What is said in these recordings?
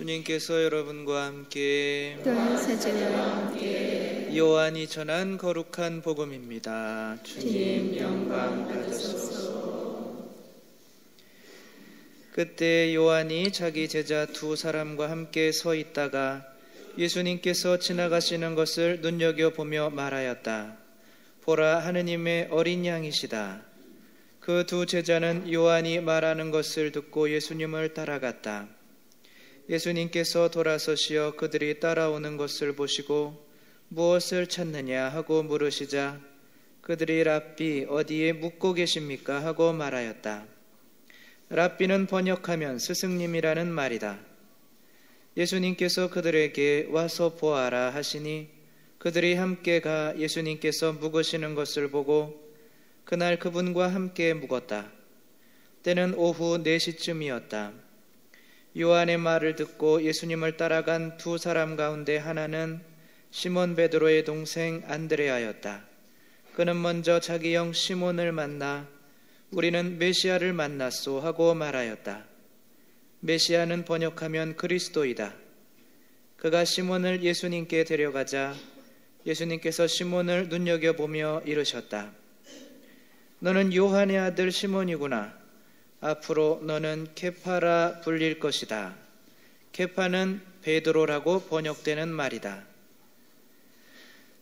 주님께서 여러분과 함께 또한 사자와 함께 요한이 전한 거룩한 복음입니다. 주님 영광 받으소서. 그때 요한이 자기 제자 두 사람과 함께 서 있다가 예수님께서 지나가시는 것을 눈여겨 보며 말하였다. 보라 하느님의 어린 양이시다. 그 두 제자는 요한이 말하는 것을 듣고 예수님을 따라갔다. 예수님께서 돌아서시어 그들이 따라오는 것을 보시고 무엇을 찾느냐 하고 물으시자 그들이 랍비 어디에 묵고 계십니까 하고 말하였다. 랍비는 번역하면 스승님이라는 말이다. 예수님께서 그들에게 와서 보아라 하시니 그들이 함께 가 예수님께서 묵으시는 것을 보고 그날 그분과 함께 묵었다. 때는 오후 4시쯤이었다. 요한의 말을 듣고 예수님을 따라간 두 사람 가운데 하나는 시몬 베드로의 동생 안드레아였다. 그는 먼저 자기 형 시몬을 만나 우리는 메시아를 만났소 하고 말하였다. 메시아는 번역하면 그리스도이다. 그가 시몬을 예수님께 데려가자 예수님께서 시몬을 눈여겨보며 이르셨다. 너는 요한의 아들 시몬이구나. 앞으로 너는 케파라 불릴 것이다. 케파는 베드로라고 번역되는 말이다.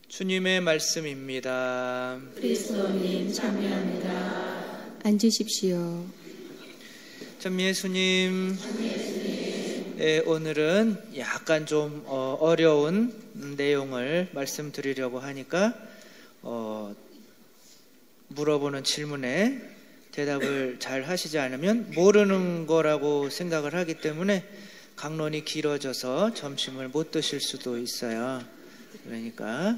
주님의 말씀입니다. 그리스도님 참여합니다. 앉으십시오. 참 예수님, 예, 오늘은 약간 좀 어, 어려운 내용을 말씀드리려고 하니까 어, 물어보는 질문에 대답을 잘 하시지 않으면 모르는 거라고 생각을 하기 때문에 강론이 길어져서 점심을 못 드실 수도 있어요. 그러니까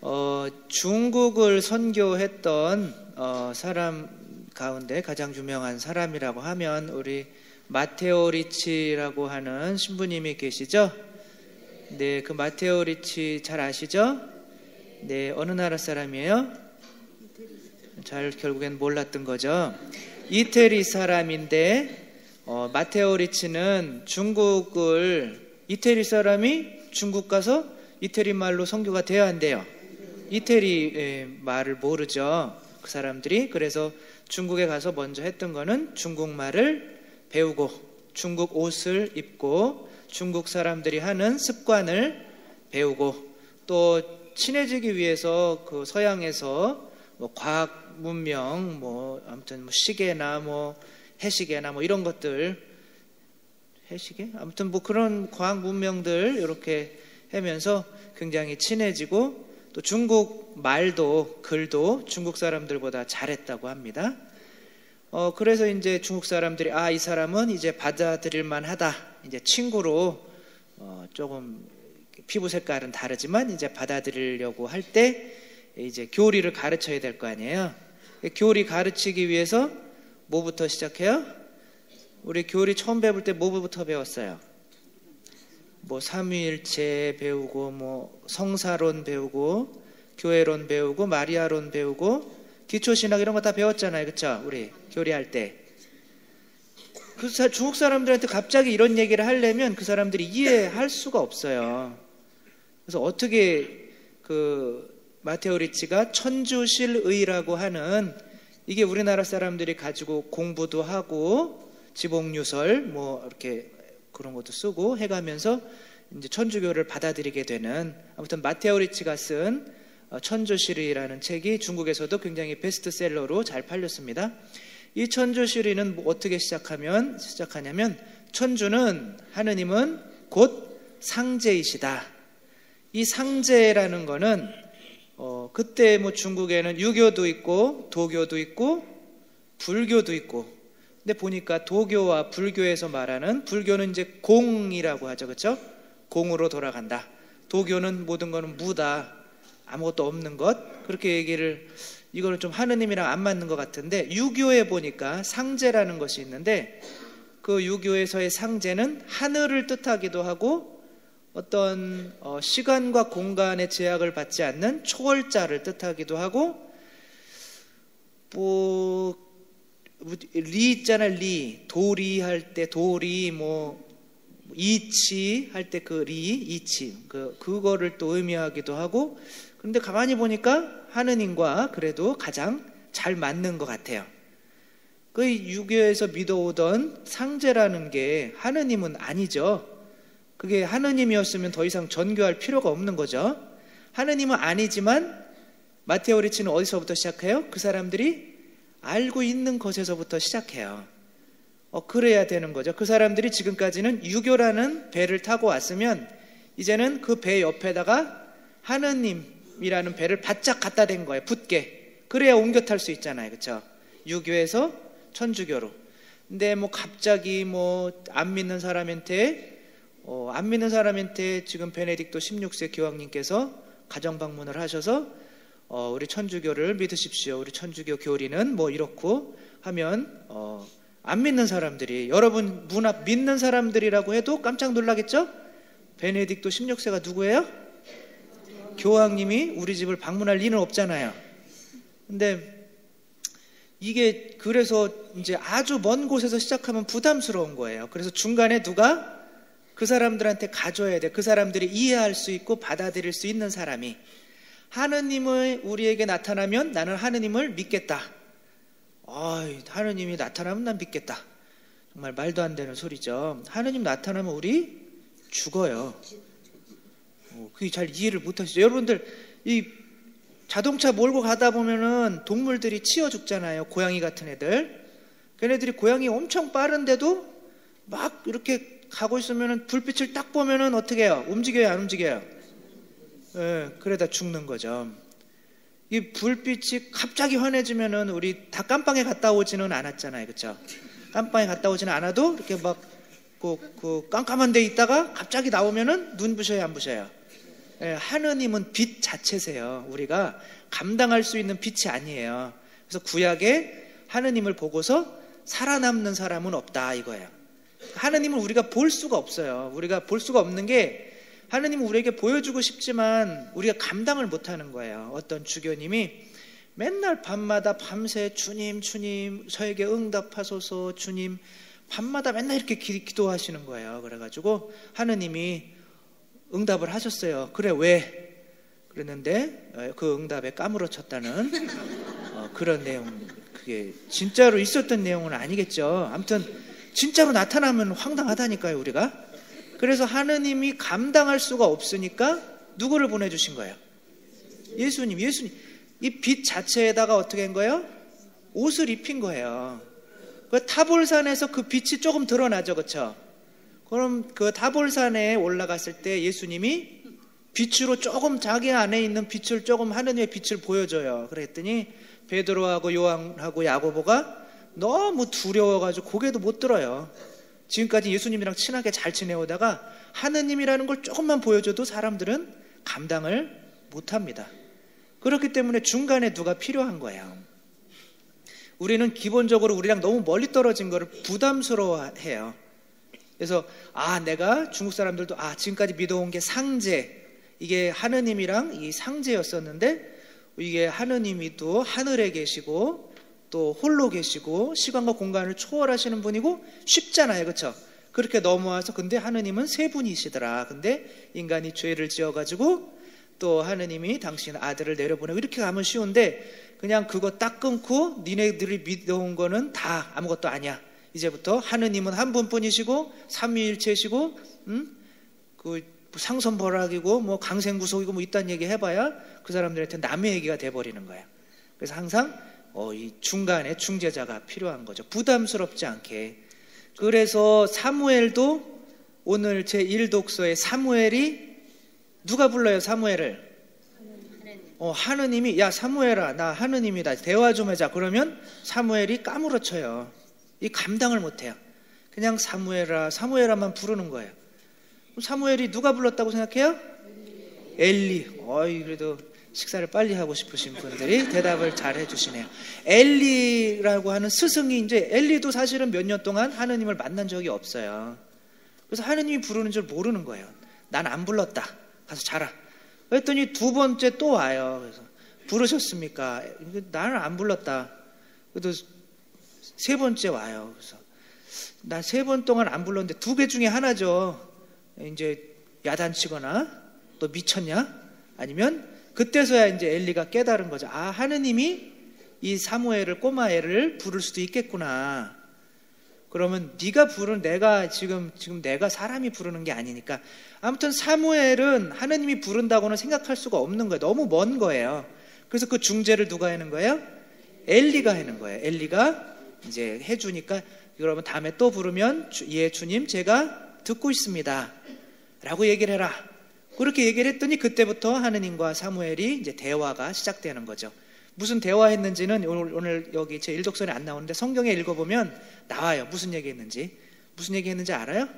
어, 중국을 선교했던 어, 사람 가운데 가장 유명한 사람이라고 하면 우리 마테오 리치라고 하는 신부님이 계시죠? 네, 그 마테오 리치 잘 아시죠? 네, 어느 나라 사람이에요? 잘 결국엔 몰랐던 거죠. 이태리 사람인데 어, 마테오 리치는 중국을 이태리 사람이 중국 가서 이태리 말로 선교가 돼야 한대요. 이태리 말을 모르죠. 그 사람들이 그래서 중국에 가서 먼저 했던 거는 중국말을 배우고 중국 옷을 입고 중국 사람들이 하는 습관을 배우고 또 친해지기 위해서 그 서양에서 뭐 과학 문명 뭐 아무튼 뭐 시계나 뭐 해시계나 뭐 이런 것들 해시계 아무튼 뭐 그런 과학 문명들 이렇게 하면서 굉장히 친해지고 또 중국 말도 글도 중국 사람들보다 잘했다고 합니다. 어 그래서 이제 중국 사람들이 아 이 사람은 이제 받아들일 만 하다 이제 친구로 어 조금 피부 색깔은 다르지만 이제 받아들이려고 할 때 이제 교리를 가르쳐야 될 거 아니에요. 교리 가르치기 위해서 뭐부터 시작해요? 우리 교리 처음 배울 때 뭐부터 배웠어요? 뭐 삼위일체 배우고 뭐 성사론 배우고 교회론 배우고 마리아론 배우고 기초신학 이런 거 다 배웠잖아요. 그쵸? 우리 교리할 때. 그 중국 사람들한테 갑자기 이런 얘기를 하려면 그 사람들이 이해할 수가 없어요. 그래서 어떻게 그 마테오 리치가 천주실의라고 하는 이게 우리나라 사람들이 가지고 공부도 하고 지복유설 뭐 이렇게 그런 것도 쓰고 해가면서 이제 천주교를 받아들이게 되는 아무튼 마테오 리치가 쓴 천주실의라는 책이 중국에서도 굉장히 베스트셀러로 잘 팔렸습니다. 이 천주실의는 뭐 어떻게 시작하면 시작하냐면 천주는 하느님은 곧 상제이시다. 이 상제라는 거는 어, 그때 뭐 중국에는 유교도 있고 도교도 있고 불교도 있고 근데 보니까 도교와 불교에서 말하는 불교는 이제 공이라고 하죠. 그렇죠? 공으로 돌아간다. 도교는 모든 거는 무다. 아무것도 없는 것. 그렇게 얘기를 이거는 좀 하느님이랑 안 맞는 것 같은데 유교에 보니까 상제라는 것이 있는데 그 유교에서의 상제는 하늘을 뜻하기도 하고 어떤 어, 시간과 공간의 제약을 받지 않는 초월자를 뜻하기도 하고 뭐리 있잖아 리 도리 할 때 도리 뭐 이치 할 때 그 리, 이치 그 그거를 또 의미하기도 하고 그런데 가만히 보니까 하느님과 그래도 가장 잘 맞는 것 같아요. 그 유교에서 믿어오던 상제라는 게 하느님은 아니죠. 그게 하느님이었으면 더 이상 전교할 필요가 없는 거죠. 하느님은 아니지만 마테오 리치는 어디서부터 시작해요? 그 사람들이 알고 있는 것에서부터 시작해요. 어, 그래야 되는 거죠. 그 사람들이 지금까지는 유교라는 배를 타고 왔으면 이제는 그 배 옆에다가 하느님이라는 배를 바짝 갖다 댄 거예요. 붙게. 그래야 옮겨 탈 수 있잖아요. 그렇죠? 유교에서 천주교로. 근데 뭐 갑자기 뭐 안 믿는 사람한테 어, 안 믿는 사람한테 지금 베네딕토 16세 교황님께서 가정 방문을 하셔서 어, 우리 천주교를 믿으십시오. 우리 천주교 교리는 뭐 이렇고 하면 어, 안 믿는 사람들이 여러분 문 앞 믿는 사람들이라고 해도 깜짝 놀라겠죠? 베네딕토 16세가 누구예요? 교황님이 우리 집을 방문할 리는 없잖아요. 근데 이게 그래서 이제 아주 먼 곳에서 시작하면 부담스러운 거예요. 그래서 중간에 누가 그 사람들한테 가져야 돼. 그 사람들이 이해할 수 있고 받아들일 수 있는 사람이 하느님을 우리에게 나타나면 나는 하느님을 믿겠다. 어이, 하느님이 나타나면 난 믿겠다. 정말 말도 안 되는 소리죠. 하느님 나타나면 우리 죽어요. 어, 그게 잘 이해를 못 하시죠. 여러분들, 이 자동차 몰고 가다 보면은 동물들이 치여 죽잖아요. 고양이 같은 애들. 걔네들이 고양이 엄청 빠른데도 막 이렇게 가고 있으면은 불빛을 딱 보면은 어떻게 해요? 움직여요? 안 움직여요? 예, 그러다 죽는 거죠. 이 불빛이 갑자기 환해지면은 우리 다 깜빵에 갔다 오지는 않았잖아요. 그쵸? 깜빵에 갔다 오지는 않아도 이렇게 막 그, 그 깜깜한 데 있다가 갑자기 나오면은 눈 부셔요? 안 부셔요? 예, 하느님은 빛 자체세요. 우리가 감당할 수 있는 빛이 아니에요. 그래서 구약에 하느님을 보고서 살아남는 사람은 없다 이거예요. 하느님을 우리가 볼 수가 없어요. 우리가 볼 수가 없는 게 하느님은 우리에게 보여주고 싶지만 우리가 감당을 못하는 거예요. 어떤 주교님이 맨날 밤마다 밤새 주님, 주님, 저에게 응답하소서, 주님, 밤마다 맨날 이렇게 기, 도하시는 거예요. 그래가지고 하느님이 응답을 하셨어요. 그래, 왜? 그랬는데 어, 그 응답에 까무러쳤다는 어, 그런 내용, 그게 진짜로 있었던 내용은 아니겠죠. 아무튼 진짜로 나타나면 황당하다니까요, 우리가. 그래서 하느님이 감당할 수가 없으니까 누구를 보내주신 거예요? 예수님, 예수님. 이 빛 자체에다가 어떻게 한 거예요? 옷을 입힌 거예요. 그 타볼산에서 그 빛이 조금 드러나죠, 그쵸? 그럼 그 타볼산에 올라갔을 때 예수님이 빛으로 조금 자기 안에 있는 빛을 조금 하느님의 빛을 보여줘요. 그랬더니 베드로하고 요한하고 야고보가 너무 두려워가지고 고개도 못 들어요. 지금까지 예수님이랑 친하게 잘 지내오다가 하느님이라는 걸 조금만 보여줘도 사람들은 감당을 못 합니다. 그렇기 때문에 중간에 누가 필요한 거예요. 우리는 기본적으로 우리랑 너무 멀리 떨어진 거를 부담스러워 해요. 그래서, 아, 내가 중국 사람들도, 아, 지금까지 믿어온 게 상제, 이게 하느님이랑 이 상제였었는데, 이게 하느님이 또 하늘에 계시고, 또 홀로 계시고 시간과 공간을 초월하시는 분이고 쉽잖아요. 그렇죠? 그렇게 넘어와서 근데 하느님은 세 분이시더라. 근데 인간이 죄를 지어 가지고 또 하느님이 당신 아들을 내려보내고 이렇게 가면 쉬운데 그냥 그거 딱 끊고 니네들이 믿어온 거는 다 아무것도 아니야. 이제부터 하느님은 한 분뿐이시고 삼위일체시고 음? 그 상선벌학이고 뭐 강생구속이고 뭐 이딴 얘기 해봐야 그 사람들한테 남의 얘기가 돼버리는 거야. 그래서 항상 어, 이 중간에 중재자가 필요한 거죠. 부담스럽지 않게. 그래서 사무엘도 오늘 제 1독서에 사무엘이 누가 불러요, 사무엘을? 어, 하느님이, 야, 사무엘아, 나 하느님이다. 대화 좀 하자. 그러면 사무엘이 까무러쳐요. 이 감당을 못해요. 그냥 사무엘아, 사무엘아만 부르는 거예요. 사무엘이 누가 불렀다고 생각해요? 엘리. 어이, 그래도 식사를 빨리 하고 싶으신 분들이 대답을 잘 해주시네요. 엘리라고 하는 스승이 이제 엘리도 사실은 몇 년 동안 하느님을 만난 적이 없어요. 그래서 하느님이 부르는 줄 모르는 거예요. 난 안 불렀다. 가서 자라. 그랬더니 두 번째 또 와요. 그래서 부르셨습니까? 나는 안 불렀다. 그래도 세 번째 와요. 그래서 나 세 번 동안 안 불렀는데 두 개 중에 하나죠. 이제 야단치거나 또 미쳤냐? 아니면 그때서야 이제 엘리가 깨달은 거죠. 아, 하느님이 이 사무엘을 꼬마애를 부를 수도 있겠구나. 그러면 네가 부른 내가 지금 지금 내가 사람이 부르는 게 아니니까 아무튼 사무엘은 하느님이 부른다고는 생각할 수가 없는 거예요. 너무 먼 거예요. 그래서 그 중재를 누가 하는 거예요? 엘리가 하는 거예요. 엘리가 이제 해주니까 그러면 다음에 또 부르면 예 주님 제가 듣고 있습니다. 라고 얘기를 해라. 그렇게 얘기를 했더니 그때부터 하느님과 사무엘이 이제 대화가 시작되는 거죠. 무슨 대화했는지는 오늘, 오늘 여기 제 일독선에 안 나오는데 성경에 읽어보면 나와요. 무슨 얘기했는지. 무슨 얘기했는지 알아요?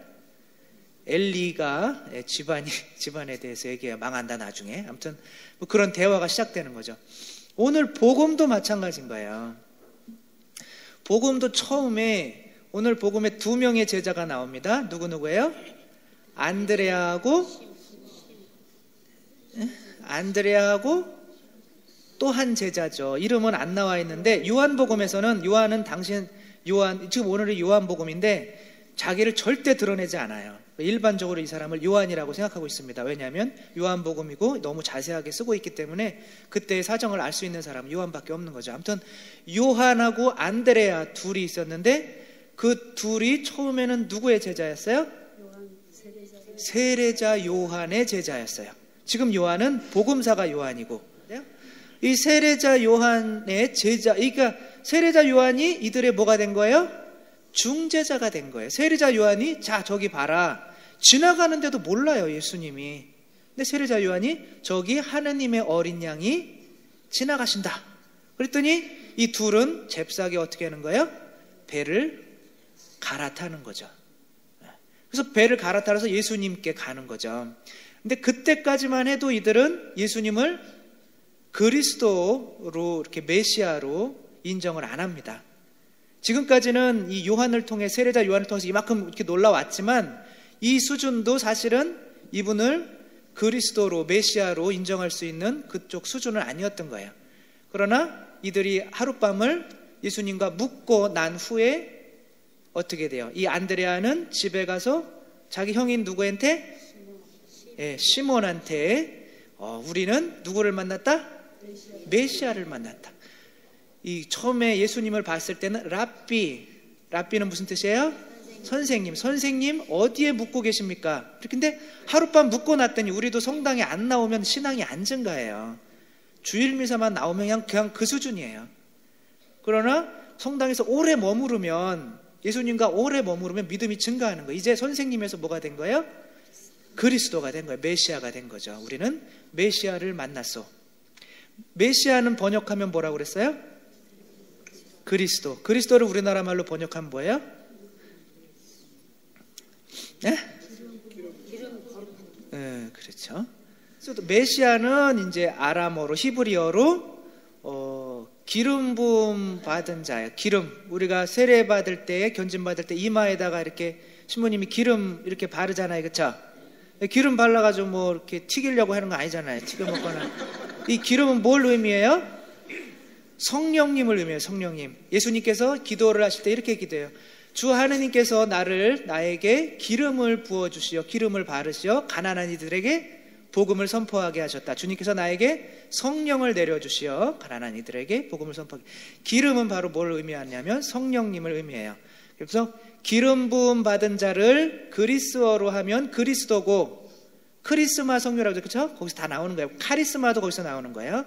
엘리가 예, 집안이 집안에 대해서 얘기해 망한다 나중에. 아무튼 뭐 그런 대화가 시작되는 거죠. 오늘 복음도 마찬가지인 거예요. 복음도 처음에 오늘 복음에 두 명의 제자가 나옵니다. 누구 누구예요? 안드레아하고 안드레아하고 또 한 제자죠. 이름은 안 나와 있는데 요한복음에서는 요한은 당신 요한 지금 오늘의 요한복음인데 자기를 절대 드러내지 않아요. 일반적으로 이 사람을 요한이라고 생각하고 있습니다. 왜냐하면 요한복음이고 너무 자세하게 쓰고 있기 때문에 그때의 사정을 알 수 있는 사람은 요한밖에 없는 거죠. 아무튼 요한하고 안드레아 둘이 있었는데 그 둘이 처음에는 누구의 제자였어요? 세례자 요한의 제자였어요. 지금 요한은 복음사가 요한이고 이 세례자 요한의 제자 그러니까 세례자 요한이 이들의 뭐가 된 거예요? 중재자가 된 거예요. 세례자 요한이 자 저기 봐라 지나가는데도 몰라요 예수님이. 근데 세례자 요한이 저기 하느님의 어린 양이 지나가신다. 그랬더니 이 둘은 잽싸게 어떻게 하는 거예요? 배를 갈아타는 거죠. 그래서 배를 갈아타서 예수님께 가는 거죠. 근데 그때까지만 해도 이들은 예수님을 그리스도로 이렇게 메시아로 인정을 안 합니다. 지금까지는 이 요한을 통해 세례자 요한을 통해서 이만큼 이렇게 놀라왔지만 이 수준도 사실은 이분을 그리스도로 메시아로 인정할 수 있는 그쪽 수준은 아니었던 거예요. 그러나 이들이 하룻밤을 예수님과 묵고 난 후에 어떻게 돼요? 이 안드레아는 집에 가서 자기 형인 누구한테 예, 시몬한테 어, 우리는 누구를 만났다? 메시아를 만났다. 이 처음에 예수님을 봤을 때는 랍비, 랍비는 무슨 뜻이에요? 선생님, 선생님 어디에 묵고 계십니까? 근데 하룻밤 묵고 났더니 우리도 성당에 안 나오면 신앙이 안 증가해요. 주일 미사만 나오면 그냥, 그냥 그 수준이에요. 그러나 성당에서 오래 머무르면 예수님과 오래 머무르면 믿음이 증가하는 거예요. 이제 선생님에서 뭐가 된 거예요? 그리스도가 된 거예요. 메시아가 된 거죠. 우리는 메시아를 만났어. 메시아는 번역하면 뭐라고 그랬어요? 그리스도. 그리스도를 우리나라 말로 번역하면 뭐예요? 네? 네, 그렇죠. 메시아는 이제 아람어로 히브리어로 어, 기름 부음 받은 자예요. 기름. 우리가 세례 받을 때 견진 받을 때 이마에다가 이렇게 신부님이 기름 이렇게 바르잖아요. 그렇죠? 기름 발라가지고 뭐 이렇게 튀기려고 하는 거 아니잖아요. 튀겨 먹거나. 이 기름은 뭘 의미해요? 성령님을 의미해요. 성령님. 예수님께서 기도를 하실 때 이렇게 기도해요. 주 하느님께서 나를 나에게 기름을 부어 주시어 기름을 바르시어 가난한 이들에게 복음을 선포하게 하셨다. 주님께서 나에게 성령을 내려 주시어 가난한 이들에게 복음을 선포하게. 기름은 바로 뭘 의미하냐면 성령님을 의미해요. 그래서 기름 부음 받은 자를 그리스어로 하면 그리스도고 크리스마 성료라고 그렇죠? 거기서 다 나오는 거예요. 카리스마도 거기서 나오는 거예요.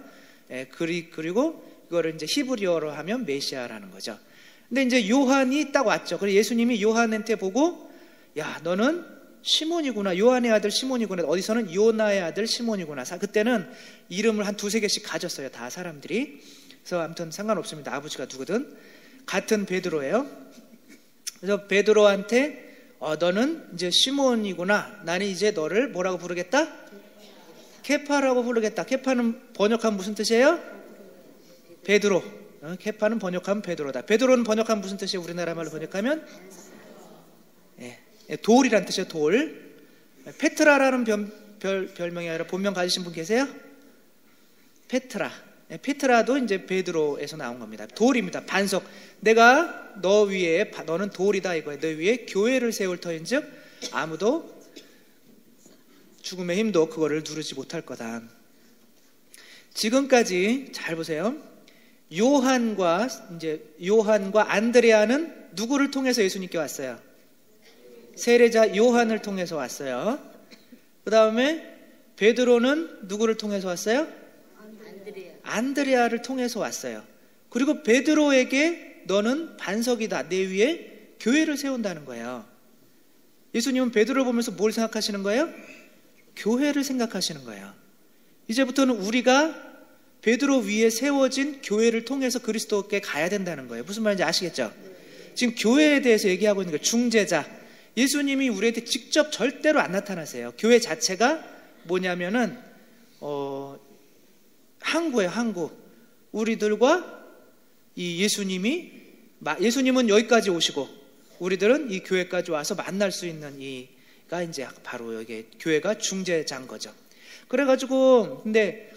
예, 그리, 그리고 이거를 이제 히브리어로 하면 메시아라는 거죠. 근데 이제 요한이 딱 왔죠. 그래서 예수님이 요한한테 보고 야 너는 시몬이구나. 요한의 아들 시몬이구나. 어디서는 요나의 아들 시몬이구나. 그때는 이름을 한 두세 개씩 가졌어요. 다 사람들이. 그래서 아무튼 상관없습니다. 아버지가 누구든. 같은 베드로예요. 그래서 베드로한테 어, 너는 이제 시몬이구나. 나는 이제 너를 뭐라고 부르겠다? 케파라고 부르겠다. 케파는 번역하면 무슨 뜻이에요? 베드로. 어, 케파는 번역하면 베드로다. 베드로는 번역하면 무슨 뜻이에요? 우리나라 말로 번역하면 예, 예, 돌이란 뜻이에요. 돌. 페트라라는 별, 별, 별명이 아니라 본명 가지신 분 계세요? 페트라. 예, 페트라도 이제 베드로에서 나온 겁니다. 돌입니다. 반석. 내가 너 위에 너는 돌이다 이거예요. 너 위에 교회를 세울 터인즉 아무도 죽음의 힘도 그거를 누르지 못할 거다. 지금까지 잘 보세요. 요한과 이제 요한과 안드레아는 누구를 통해서 예수님께 왔어요? 세례자 요한을 통해서 왔어요. 그 다음에 베드로는 누구를 통해서 왔어요? 안드레아. 안드레아를 통해서 왔어요. 그리고 베드로에게 너는 반석이다. 내 위에 교회를 세운다는 거예요. 예수님은 베드로 보면서 뭘 생각하시는 거예요? 교회를 생각하시는 거예요. 이제부터는 우리가 베드로 위에 세워진 교회를 통해서 그리스도께 가야 된다는 거예요. 무슨 말인지 아시겠죠? 지금 교회에 대해서 얘기하고 있는 거예요. 중재자. 예수님이 우리한테 직접 절대로 안 나타나세요. 교회 자체가 뭐냐면은 어 항구예요, 항구. 우리들과 이 예수님이 예수님은 여기까지 오시고 우리들은 이 교회까지 와서 만날 수 있는 이가 이제 바로 여기 교회가 중재자인 거죠. 그래가지고 근데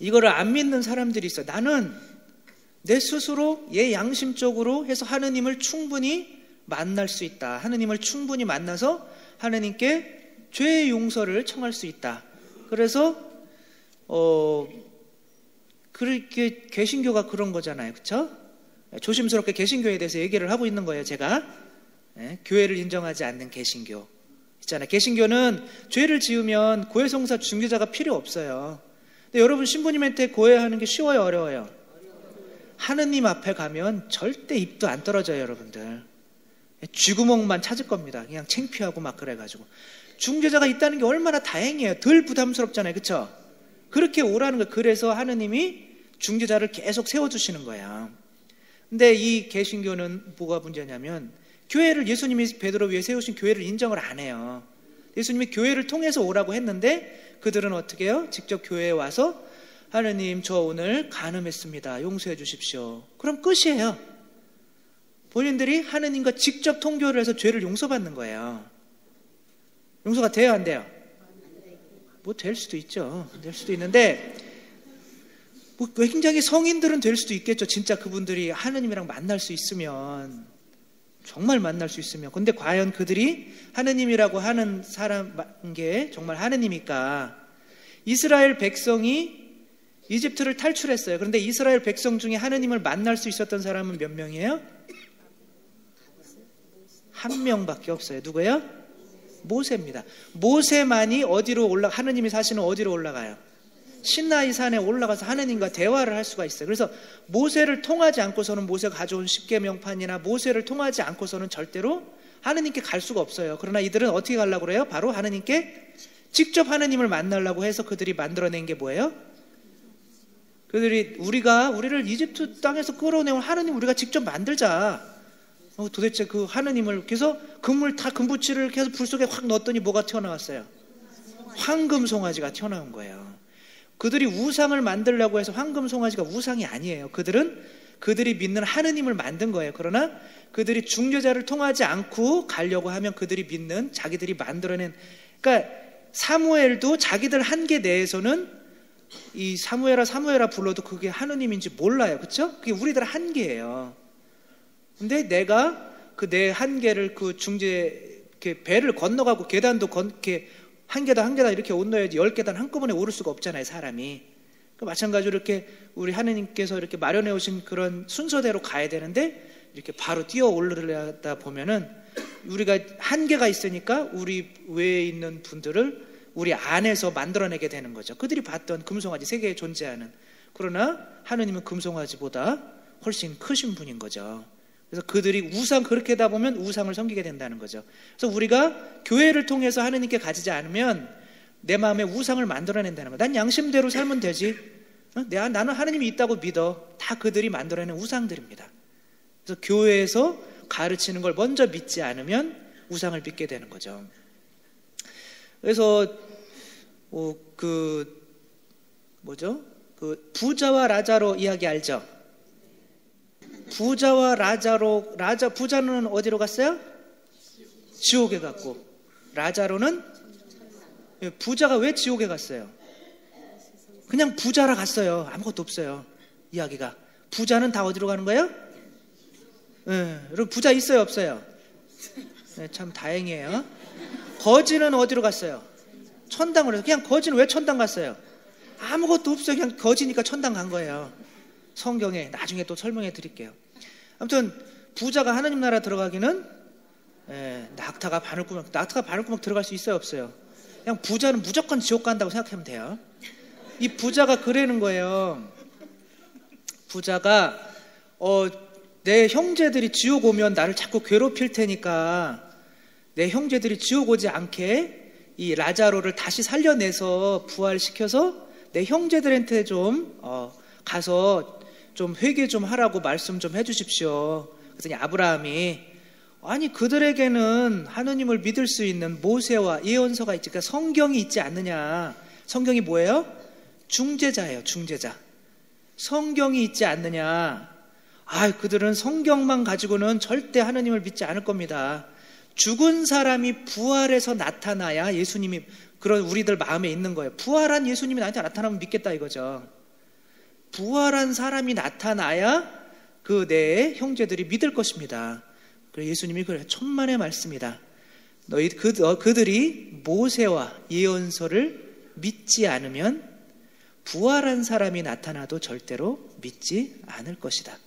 이거를 안 믿는 사람들이 있어. 나는 내 스스로 예 양심적으로 해서 하느님을 충분히 만날 수 있다. 하느님을 충분히 만나서 하느님께 죄의 용서를 청할 수 있다. 그래서 어 그렇게 개신교가 그런 거잖아요. 그렇죠? 조심스럽게 개신교에 대해서 얘기를 하고 있는 거예요, 제가. 네? 교회를 인정하지 않는 개신교. 있잖아요. 개신교는 죄를 지으면 고해성사 중개자가 필요 없어요. 근데 여러분 신부님한테 고해하는 게 쉬워요, 어려워요? 하느님 앞에 가면 절대 입도 안 떨어져요, 여러분들. 쥐구멍만 찾을 겁니다. 그냥 창피하고 막 그래가지고. 중재자가 있다는 게 얼마나 다행이에요. 덜 부담스럽잖아요. 그쵸? 그렇게 오라는 거예요. 그래서 하느님이 중재자를 계속 세워주시는 거야. 근데 이 개신교는 뭐가 문제냐면 교회를 예수님이 베드로 위에 세우신 교회를 인정을 안 해요. 예수님이 교회를 통해서 오라고 했는데 그들은 어떻게 해요? 직접 교회에 와서 하느님 저 오늘 간음했습니다. 용서해 주십시오. 그럼 끝이에요. 본인들이 하느님과 직접 통교를 해서 죄를 용서받는 거예요. 용서가 돼요, 안 돼요? 뭐 될 수도 있죠. 될 수도 있는데 뭐 굉장히 성인들은 될 수도 있겠죠. 진짜 그분들이 하느님이랑 만날 수 있으면 정말 만날 수 있으면. 근데 과연 그들이 하느님이라고 하는 사람인 게 정말 하느님일까? 이스라엘 백성이 이집트를 탈출했어요. 그런데 이스라엘 백성 중에 하느님을 만날 수 있었던 사람은 몇 명이에요? 한 명밖에 없어요. 누구예요? 모세입니다. 모세만이 어디로 올라 하느님이 사시는 어디로 올라가요? 신나이 산에 올라가서 하느님과 대화를 할 수가 있어요. 그래서 모세를 통하지 않고서는 모세가 가져온 십계명판이나 모세를 통하지 않고서는 절대로 하느님께 갈 수가 없어요. 그러나 이들은 어떻게 가려고 그래요? 바로 하느님께 직접 하느님을 만나려고 해서 그들이 만들어낸 게 뭐예요? 그들이 우리가 우리를 이집트 땅에서 끌어내온 하느님 우리가 직접 만들자. 어, 도대체 그 하느님을 그래서 금물 다 금부치를 계속 불 속에 확 넣었더니 뭐가 튀어나왔어요? 황금 송아지가 튀어나온 거예요. 그들이 우상을 만들려고 해서 황금 송아지가 우상이 아니에요. 그들은 그들이 믿는 하느님을 만든 거예요. 그러나 그들이 중재자를 통하지 않고 가려고 하면 그들이 믿는 자기들이 만들어낸 그러니까 사무엘도 자기들 한계 내에서는 이 사무엘아 사무엘아 불러도 그게 하느님인지 몰라요. 그렇죠? 그게 우리들 한계예요. 근데 내가 그 내 한계를 그 중재 이렇게 배를 건너가고 계단도 건, 이렇게 한 계단 한 계단 이렇게 올라야지 열 계단 한꺼번에 오를 수가 없잖아요, 사람이. 그 마찬가지로 이렇게 우리 하느님께서 이렇게 마련해 오신 그런 순서대로 가야 되는데 이렇게 바로 뛰어 올르려다 보면은 우리가 한계가 있으니까 우리 외에 있는 분들을 우리 안에서 만들어내게 되는 거죠. 그들이 봤던 금송아지 세계에 존재하는 그러나 하느님은 금송아지보다 훨씬 크신 분인 거죠. 그래서 그들이 우상 그렇게 하다 보면 우상을 섬기게 된다는 거죠. 그래서 우리가 교회를 통해서 하느님께 가지지 않으면 내 마음에 우상을 만들어낸다는 거야. 난 양심대로 살면 되지. 어? 내가 나는 하느님이 있다고 믿어. 다 그들이 만들어낸 우상들입니다. 그래서 교회에서 가르치는 걸 먼저 믿지 않으면 우상을 믿게 되는 거죠. 그래서 어, 그 뭐죠? 그 부자와 라자로 이야기 알죠? 부자와 라자로 라자 부자는 어디로 갔어요? 지옥에 갔고 라자로는 예, 부자가 왜 지옥에 갔어요? 그냥 부자라 갔어요. 아무것도 없어요. 이야기가. 부자는 다 어디로 가는 거예요? 예, 여러분 부자 있어요, 없어요? 네, 참 다행이에요. 거지는 어디로 갔어요? 천당으로. 그냥 거지는 왜 천당 갔어요? 아무것도 없어요. 그냥 거지니까 천당 간 거예요. 성경에 나중에 또 설명해 드릴게요. 아무튼 부자가 하나님 나라 들어가기는 예, 낙타가 바늘구멍, 낙타가 바늘구멍 들어갈 수 있어요, 없어요? 그냥 부자는 무조건 지옥 간다고 생각하면 돼요. 이 부자가 그러는 거예요. 부자가 어, 내 형제들이 지옥 오면 나를 자꾸 괴롭힐 테니까 내 형제들이 지옥 오지 않게 이 라자로를 다시 살려내서 부활시켜서 내 형제들한테 좀 어, 가서 좀 회개 좀 하라고 말씀 좀 해주십시오. 그랬더니 아브라함이 아니 그들에게는 하느님을 믿을 수 있는 모세와 예언서가 있지, 그러니까 성경이 있지 않느냐? 성경이 뭐예요? 중재자예요, 중재자. 성경이 있지 않느냐? 아, 그들은 성경만 가지고는 절대 하느님을 믿지 않을 겁니다. 죽은 사람이 부활해서 나타나야 예수님이 그런 우리들 마음에 있는 거예요. 부활한 예수님이 나한테 나타나면 믿겠다 이거죠. 부활한 사람이 나타나야 그 내 형제들이 믿을 것입니다. 그래 예수님이 그래 천만의 말씀이다. 너희 그 어, 그들이 모세와 예언서를 믿지 않으면 부활한 사람이 나타나도 절대로 믿지 않을 것이다.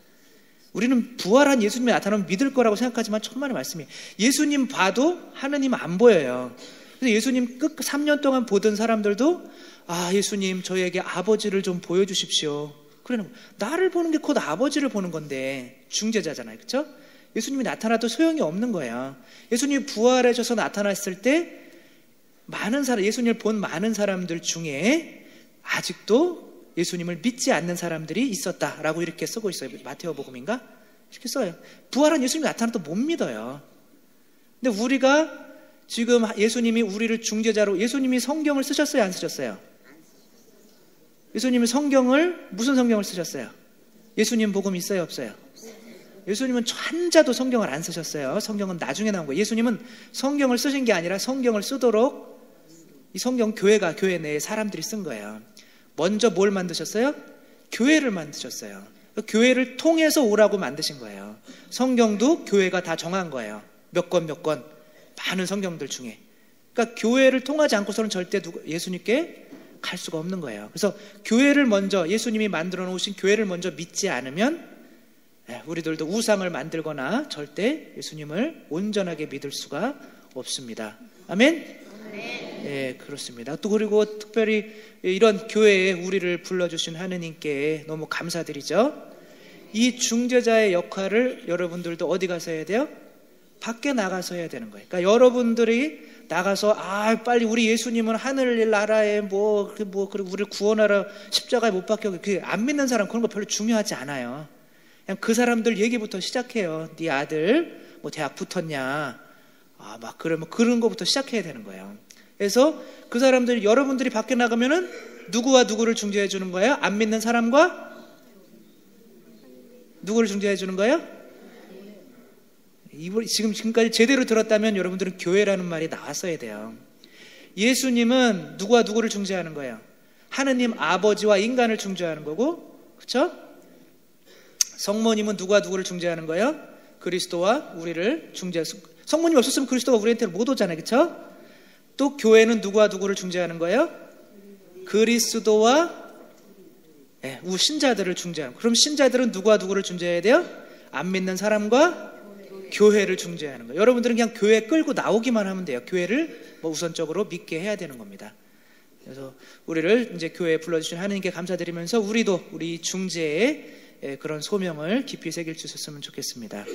우리는 부활한 예수님이 나타나면 믿을 거라고 생각하지만 천만의 말씀이 예수님 봐도 하느님 안 보여요. 그래서 예수님 끝 3년 동안 보던 사람들도 아 예수님 저에게 아버지를 좀 보여주십시오. 그러는 나를 보는 게 곧 아버지를 보는 건데 중재자잖아요, 그렇죠? 예수님이 나타나도 소용이 없는 거예요. 예수님이 부활하셔서 나타났을 때 많은 사람, 예수님을 본 많은 사람들 중에 아직도 예수님을 믿지 않는 사람들이 있었다라고 이렇게 쓰고 있어요. 마테오 복음인가? 이렇게 써요. 부활한 예수님이 나타나도 못 믿어요. 근데 우리가 지금 예수님이 우리를 중재자로 예수님이 성경을 쓰셨어요, 안 쓰셨어요? 예수님이 성경을 무슨 성경을 쓰셨어요? 예수님 복음 있어요, 없어요? 예수님은 한자도 성경을 안 쓰셨어요. 성경은 나중에 나온 거예요. 예수님은 성경을 쓰신 게 아니라 성경을 쓰도록 이 성경 교회가 교회 내에 사람들이 쓴 거예요. 먼저 뭘 만드셨어요? 교회를 만드셨어요. 교회를 통해서 오라고 만드신 거예요. 성경도 교회가 다 정한 거예요. 몇 권, 몇 권. 많은 성경들 중에. 그러니까 교회를 통하지 않고서는 절대 예수님께 갈 수가 없는 거예요. 그래서 교회를 먼저, 예수님이 만들어 놓으신 교회를 먼저 믿지 않으면 예, 우리들도 우상을 만들거나 절대 예수님을 온전하게 믿을 수가 없습니다. 아멘? 예, 그렇습니다. 또 그리고 특별히 이런 교회에 우리를 불러주신 하느님께 너무 감사드리죠. 이 중재자의 역할을 여러분들도 어디 가서 해야 돼요? 밖에 나가서 해야 되는 거예요. 그러니까 여러분들이 나가서 아 빨리 우리 예수님은 하늘 나라에 뭐뭐 뭐, 그리고 우리를 구원하러 십자가에 못 박혀 그안 믿는 사람 그런 거 별로 중요하지 않아요. 그냥 그 사람들 얘기부터 시작해요. 네 아들 뭐 대학 붙었냐? 아 막 그러면 그런 거부터 시작해야 되는 거예요. 그래서 그 사람들이 여러분들이 밖에 나가면은 누구와 누구를 중재해 주는 거예요? 안 믿는 사람과 누구를 중재해 주는 거예요? 지금 지금까지 제대로 들었다면 여러분들은 교회라는 말이 나왔어야 돼요. 예수님은 누구와 누구를 중재하는 거예요? 하느님 아버지와 인간을 중재하는 거고, 그렇죠? 성모님은 누구와 누구를 중재하는 거예요? 그리스도와 우리를 중재. 성모님 없었으면 그리스도가 우리한테 못 오잖아요, 그렇죠? 또 교회는 누구와 누구를 중재하는 거예요? 그리스도와 네, 신자들을 중재하는. 그럼 신자들은 누구와 누구를 중재해야 돼요? 안 믿는 사람과 교회를 중재하는 거예요. 여러분들은 그냥 교회 끌고 나오기만 하면 돼요. 교회를 뭐 우선적으로 믿게 해야 되는 겁니다. 그래서 우리를 이제 교회에 불러주신 하느님께 감사드리면서 우리도 우리 중재의 그런 소명을 깊이 새길 수 있었으면 좋겠습니다.